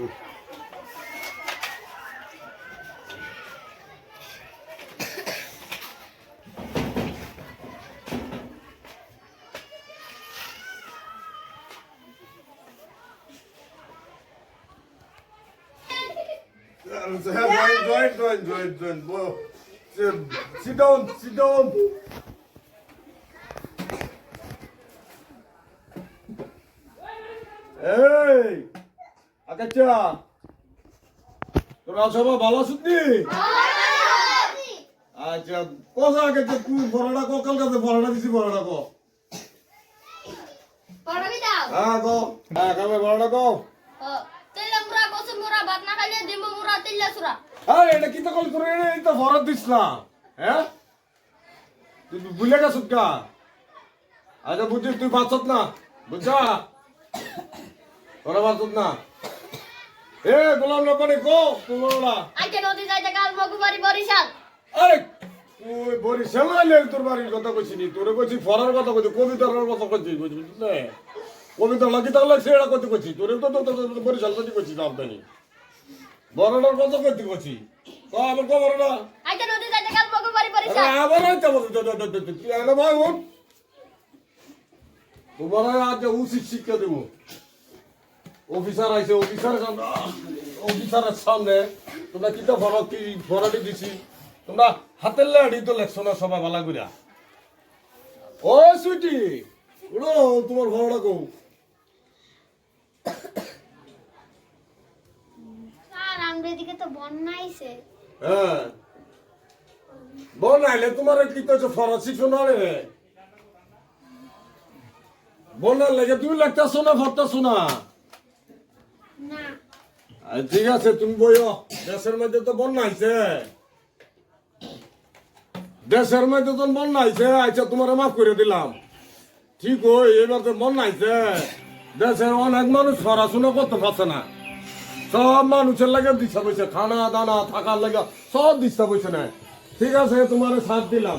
Join, join, join, join. Sit, down, sit down. এই আকাচ্চা তোরা সবাই ভালো আছিস আচ্ছা কোথা আকাচ্চা তুই বড়টা কো কাল কাছে দিছি বড়টা কো। হ্যাঁ হ্যাঁ তোর? এই তো না। হ্যাঁ? তুই আচ্ছা তুই না। তোরা না। এ গোলাম লোকানে কো তুই বড়টা আজকে নদী যাইতে কাল মগুবাড়ি বরিশাল। আরে তুই বরিশাল আইলে তোর বাড়ির কথা কইছি নি? তোরে কইছি ফরার কথা কইছি কবিতার কথা কইছি বুঝলি না? কবিতা লাগি তাহলে সেটা কইতে কইছি তোরে তো তো বরিশাল কথা কইছি না আপনি বড়টার কথা কইতে কইছি। তো আবার কো বড়টা আজকে নদী যাইতে কাল মগুবাড়ি আরে বরিশাল আবার হইতে বলতে তুই এনে ভাই উঠ। তোমার আজ উচিত শিক্ষা দেব। অফিসার আইছে অফিসারের সামনে অফিসারের সামনে। তোমরা কি তো ফরক কি ফরাটি দিছি? তোমরা হাতের লাড়ি তো লেখছো না সবাই ভালো কইরা? ও সুইটি উড়ো তোমার ভাড়া কো হ্যাঁ। বল নাইলে তোমার কি তো ফরাসি শোনা রে? লেগে তুমি লেখতেছো না ভরতেছো না? না আচ্ছা, ঠিক আছে, তুমি বইও। দেশের মধ্যে তো বন্যা আইছে দেশের মধ্যে তো বন্যা আইছে আচ্ছা তোমার মাফ করে দিলাম। ঠিক ওই, এবার তো বন্যা আইছে দেশের অনেক মানুষ পড়াশোনা করতে পারছে না। সব মানুষের লাগে দিশা পয়সা, খানা দানা থাকার লাগে সব দিশা পয়সা নেয় ঠিক আছে, তোমার সাথ দিলাম।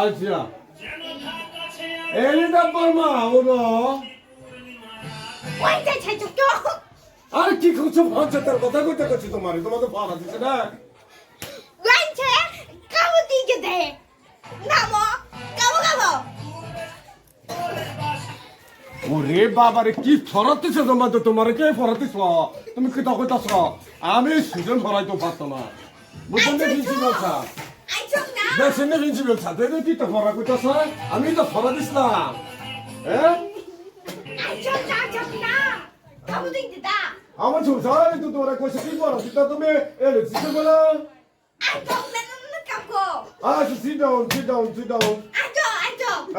আচ্ছা। এলিটা বর্মা ওরা ওই যে আরে কি করছ? পঞ্চায়েতের কথা কইতে করছি তোমার? তোমাদের পাড়া দিছে না। ওইছে কাবু দিকে দে। নামো কাবু কাবু ওরে বাবারে কি ফরাতিছে তোমার তো? তোমার কে ফরাতিছ? তুমি কি তখন তাছ আমি সুজন ফরাইতে পারতো না। বুঝলেন না প্রিন্সিপাল স্যার আইছো না। দেখছেন না প্রিন্সিপাল স্যার তুই কি তো ফরা কইতাছ আমি তো ফরা দিছিলাম। হ্যাঁ? এ sit down sit down sit down.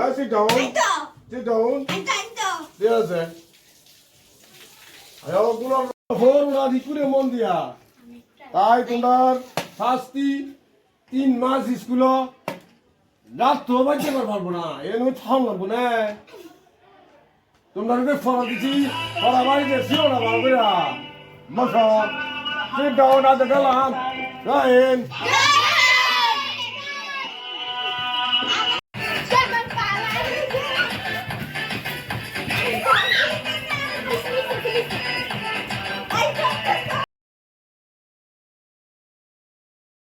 sit down. sit down. Phone না দিকুরে মন দিয়া তাই তোমার শাস্তি তিন মাস স্কুল রাত তো বাজতে পারব না এর মধ্যে থাম লাগবো না তোমরা ফল দিছি ফরা বাড়ি ছিল ওরা বাবুরা মশা তুই গেলাম রাইন Yeah!